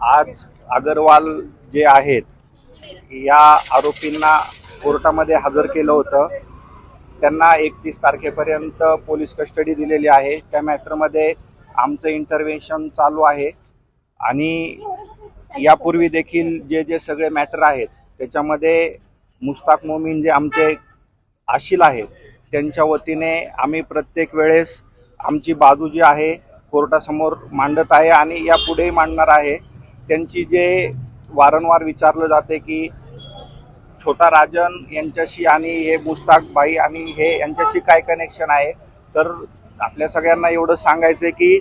आज अगरवाल जे आहेत या आरोपींना कोर्टामध्ये हजर केलं होतं. त्यांना एकतीस तारखेपर्यंत पोलीस कस्टडी दिलेली आहे. त्या मॅटरमध्ये आमचं इंटरव्हेन्शन चालू आहे. आणि यापूर्वी देखील जे जे सगळे मॅटर आहेत त्याच्यामध्ये मुस्ताक मोमीन जे आमचे आशील आहेत त्यांच्या वतीने आम्ही प्रत्येक वेळेस आमची बाजू जी आहे कोर्टासमोर मांडत आहे आणि यापुढेही मांडणार आहे. त्यांची जे वारंवार विचारलं जाते की छोटा राजन यांच्याशी आणि हे मुस्ताक बाई आणि हे यांच्याशी काय कनेक्शन आहे? तर आपल्या सगळ्यांना एवढं सांगायचं आहे की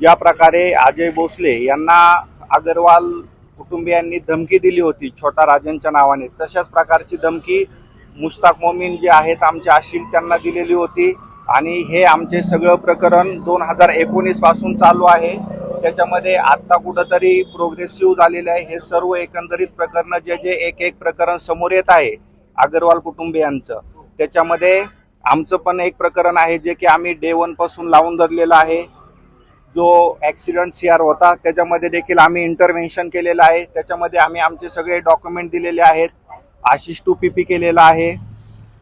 ज्या प्रकारे अजय भोसले यांना अगरवाल कुटुंबियांनी धमकी दिली होती छोटा राजनच्या नावाने तशाच प्रकारची धमकी मुस्ताक मोमीन जे आहेत आमचे आशिम त्यांना दिलेली होती. आणि हे आमचे सगळं प्रकरण दोन हजार एकोणीसपासून चालू आहे. त्याच्यामध्ये आत्ता कुठंतरी प्रोग्रेसिव्ह झालेलं आहे. हे सर्व एकंदरीत प्रकरणं जे जे एक एक प्रकरण समोर येत आहे अगरवाल कुटुंबियांचं. त्याच्यामध्ये आमचं पण एक प्रकरण आहे जे की आम्ही डे वनपासून लावून धरलेलं आहे. जो ॲक्सिडेंट सी आर होता त्याच्यामध्ये देखील आम्ही इंटरव्हेन्शन केलेलं आहे. त्याच्यामध्ये आम्ही आमचे सगळे डॉक्युमेंट दिलेले आहेत. आशिष टू पी पी केलेला आहे.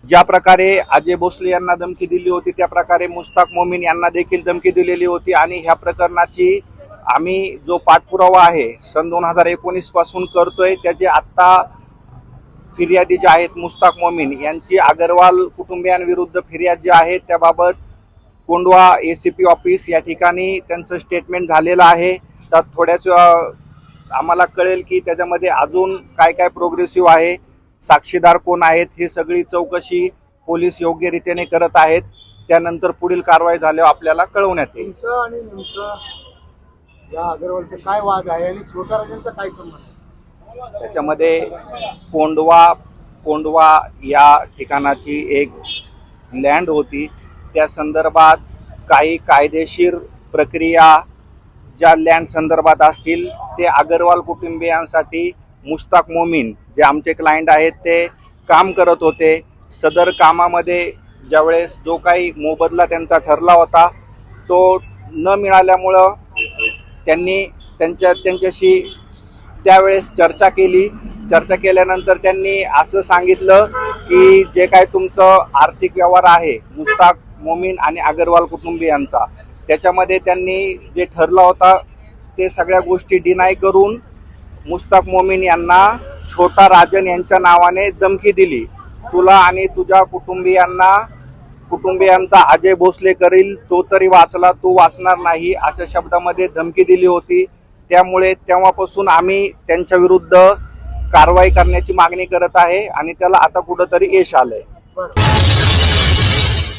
ज्या प्रकारे अजय भोसले यांना धमकी दिली होती त्या प्रकारे मुस्ताक मोमीन यांना देखील धमकी दिलेली होती आणि ह्या प्रकरणाची आम्ही जो पाठपुरावा आहे सन दोन हजार एकोणीसपासून करतोय त्याचे आत्ता फिर्यादी जे आहेत मुस्ताक मोमीन यांची अगरवाल कुटुंबियांविरुद्ध फिर्याद जी आहे त्याबाबत Kondhwa A C P office या ठिकाणी त्यांचं स्टेटमेंट झालेलं आहे. तर थोड्याच आम्हाला कळेल की त्याच्यामध्ये अजून काय काय प्रोग्रेसिव्ह आहे साक्षीदार कोण आहेत ही सगळी चौकशी पोलीस योग्य रीतीने करत आहेत. त्यानंतर पुढील कारवाई झाल्यावर आपल्याला कळवण्यात येईल. आणि या अग्रवालचे काय वाद आहे आणि छोट्या राजांचा काय संबंध त्याच्यामध्ये कोंडवा कोंडवा या ठिकाणाची एक लँड होती. त्या संदर्भात काही कायदेशीर प्रक्रिया ज्या लँड संदर्भात असतील ते अगरवाल कुटुंबियांसाठी मुश्ताक मोमीन जे आमचे क्लायंट आहेत ते काम करत होते. सदर कामामध्ये ज्यावेळेस जो काही मोबदला त्यांचा ठरला होता तो न मिळाल्यामुळं त्यांनी त्यांच्या त्यांच्याशी त्यावेळेस चर्चा केली. चर्चा केल्यानंतर त्यांनी असं सांगितलं की जे काय तुमचं आर्थिक व्यवहार आहे मुस्ताक मोमीन आणि अगरवाल कुटुंबियांचा त्याच्यामध्ये त्यांनी जे ठरला होता ते सगळ्या गोष्टी डिनाय करून मुस्ताक मोमीन यांना छोटा राजन यांच्या नावाने धमकी दिली. तुला आणि तुझ्या कुटुंबियांना कुटुंबियांचा अजय भोसले करील तो तरी वाचला तो वाचणार नाही अशा शब्दामध्ये धमकी दिली होती. त्यामुळे तेव्हापासून आम्ही त्यांच्या विरुद्ध कारवाई करण्याची मागणी करत आहे आणि त्याला आता कुठंतरी यश आलंय.